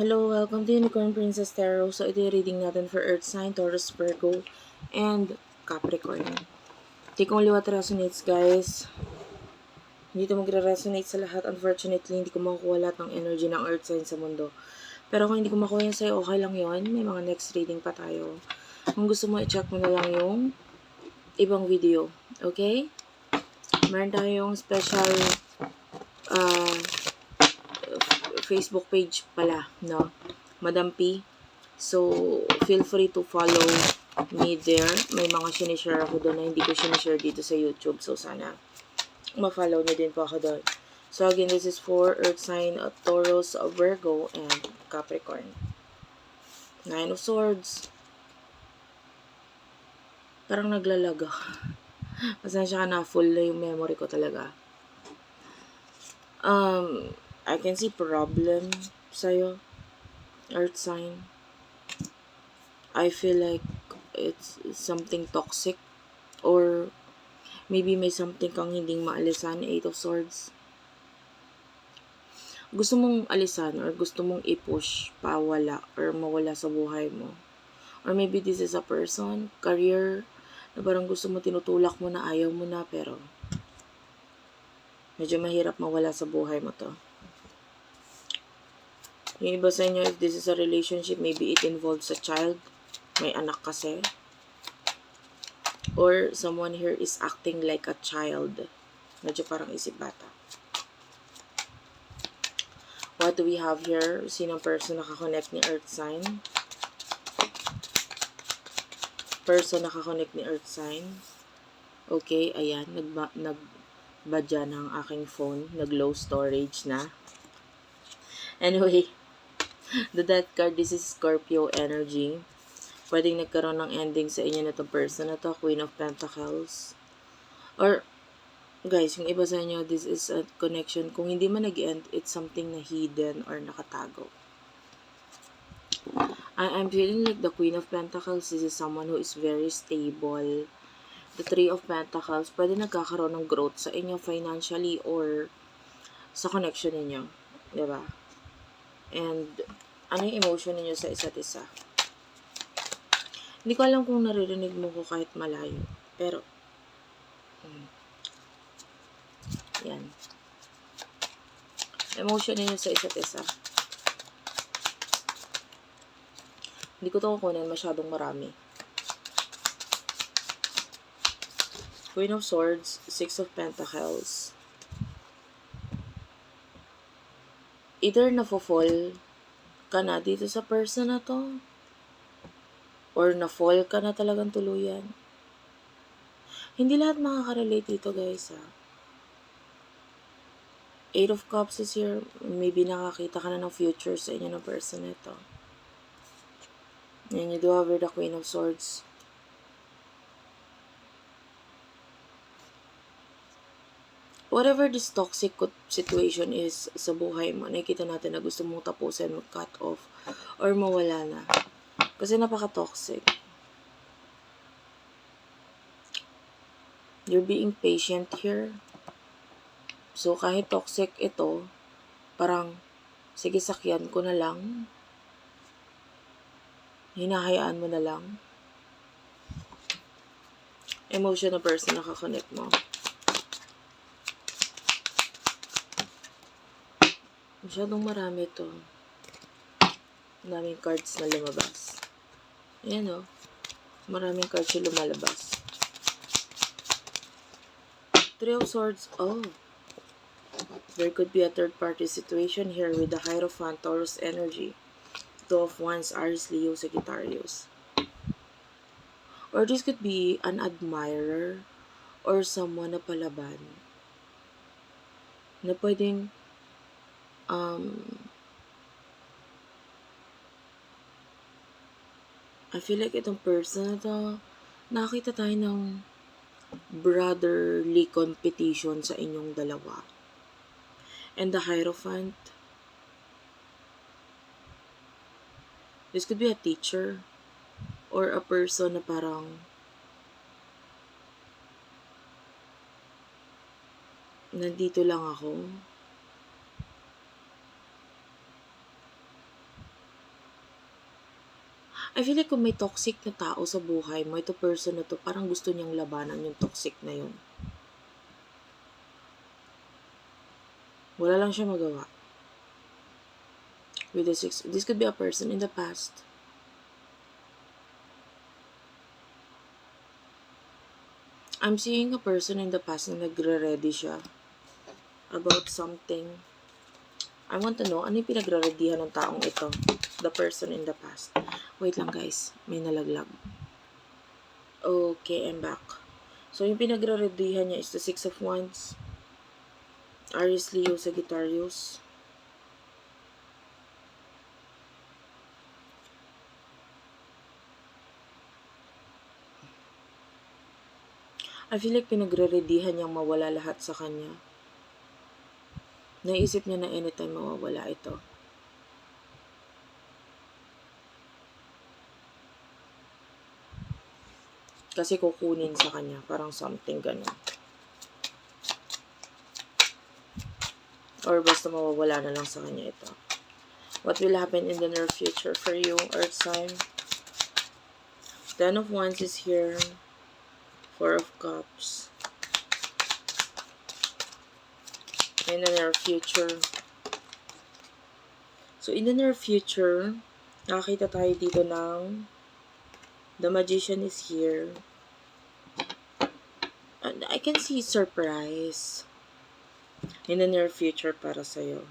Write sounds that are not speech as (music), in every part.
Hello, welcome to Unicorn Princess Tarot. So, ito yung reading natin for Earth Sign, Taurus, Virgo, and Capricorn. Hindi kong liwat resonates, guys. Hindi ito magre-resonate sa lahat. Unfortunately, hindi ko makukuha lahat ng energy ng Earth Sign sa mundo. Pero kung hindi ko makuha yan sa'yo, okay lang yon May mga next reading pa tayo. Kung gusto mo, i-check mo na lang yung ibang video. Okay? Meron tayong special uh, Facebook page pala, no? Madam P. So, feel free to follow me there. May mga sinishare ako doon na hindi ko sinishare dito sa YouTube. So, sana ma-follow nyo din po ako doon. So, again, this is for Earth sign of Taurus, Virgo, and Capricorn. Nine of Swords. Parang naglalaga. (laughs) Pasensya ka na, full na yung memory ko talaga. Um, I can see problem sa'yo. Earth sign. I feel like it's something toxic. Or maybe may something kang hindi maalisan. Eight of Swords. Gusto mong alisan or gusto mong i-push pawala or mawala sa buhay mo. Or maybe this is a person, career, na parang gusto mo tinutulak mo na ayaw mo na pero medyo mahirap mawala sa buhay mo to. Yung iba sa inyo, if this is a relationship, maybe it involves a child. May anak kasi. Or someone here is acting like a child. Medyo parang isip bata. What do we have here? Sinong person nakakonect ni Earth sign? Person nakakonect ni Earth sign. Okay, ayan. Nagba, nagbadya ng aking phone. Nag-low storage na. Anyway, the death card, this is Scorpio energy. Pwedeng nagkaroon ng ending sa inyo na itong person na to, Queen of Pentacles. Or, guys, yung iba sa inyo, this is a connection. Kung hindi man nag-end, it's something na hidden or nakatago. I I'm feeling like the Queen of Pentacles, this is someone who is very stable. The Three of Pentacles, pwede nagkakaroon ng growth sa inyo financially or sa connection ninyo. Diba? And, ano yung emotion ninyo sa isa't isa? Hindi ko alam kung naririnig mo ko kahit malayo. Pero, hmm. yan. Emotion ninyo sa isa't isa. Hindi ko to kukunin masyadong marami. Queen of Swords, Six of Pentacles. Either nafo-fall ka na dito sa person na to, or na-fall ka na talagang tuluyan. Hindi lahat makaka-relate dito guys ha. Eight of Cups is here. Maybe nakakita ka na ng future sa inyo ng person nito. And you do have the Queen of Swords. Whatever this toxic situation is sa buhay mo, nakikita natin na gusto mong tapusin, mag-cut off, or mawala na. Kasi napaka-toxic. You're being patient here. So, kahit toxic ito, parang, sige, sakyan ko na lang hinahayaan mo na lang. Emotion na person nakakonect mo. Masyadong marami to. Maraming cards na lumabas. Ayan o. Oh. Maraming cards yung lumalabas. Three of Swords. Oh. There could be a third party situation here with the Hierophant Taurus energy. Two of Wands, Aries, Leo, Sagittarius. Or this could be an admirer or someone na palaban na pwedeng um, I feel like itong person na to, nakita tayo ng brotherly competition sa inyong dalawa. And the Hierophant, This could be a teacher or a person na parang nandito lang ako. I feel like kung may toxic na tao sa buhay mo, ito person na to, parang gusto niyang labanan yung toxic na yun. Wala lang siya magawa. With the six, this could be a person in the past. I'm seeing a person in the past na nagre-ready siya about something. I want to know, ano yung pinagre-readyhan ng taong ito? The person in the past. Wait lang guys, may nalaglag. Okay, I'm back. So, yung pinagre-readyhan niya is the Six of Wands. Aries, Leo, Sagittarius. I feel like pinagre-readyhan niyang mawala lahat sa kanya. Naisip niya na anytime mawawala ito. Kasi kukunin sa kanya, parang something ganun. Or basta mawawala na lang sa kanya ito. What will happen in the near future for you, Earth sign? Ten of Wands is here. Four of Cups. In the near future. So, in the near future, nakakita tayo dito ng The Magician is here. And I can see surprise in the near future para sa'yo.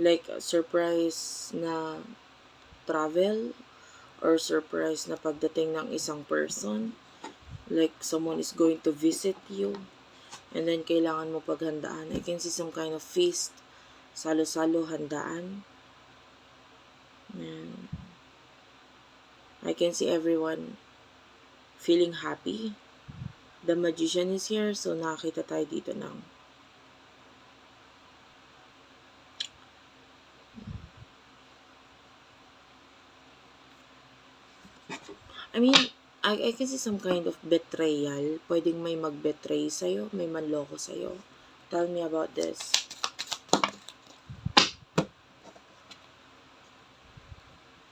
Like, a surprise na travel or surprise na pagdating ng isang person. Like, someone is going to visit you and then kailangan mo paghandaan. I can see some kind of feast, salo-salo, handaan. Yan. I can see everyone feeling happy. The magician is here, so nakita tayo dito ng I mean, I, I can see some kind of betrayal. Pwedeng may mag-betray sa'yo, may manloko sa'yo. Tell me about this.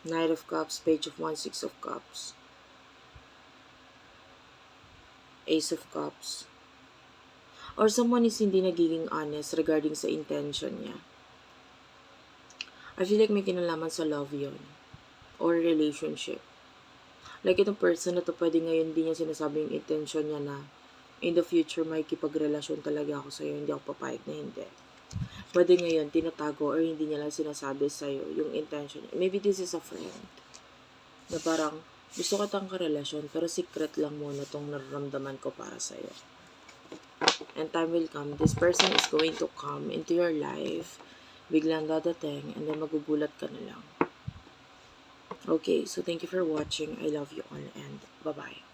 Knight of Cups, Page of Wands, Six of Cups. Ace of Cups. Or someone is hindi nagiging honest regarding sa intention niya. I feel like may kinalaman sa love yon or relationship. Like itong person na to, pwede ngayon hindi niya sinasabi yung intention niya na in the future may kipagrelasyon talaga ako sa'yo, hindi ako papayag na hindi. Pwede ngayon, tinatago or hindi niya lang sinasabi sa'yo yung intention niya. Maybe this is a friend. Na parang, gusto ko tang karelasyon, pero secret lang muna tong nararamdaman ko para sa'yo. And time will come, this person is going to come into your life, biglang dadating, and then magugulat ka na lang. Okay, so thank you for watching. I love you all and bye-bye.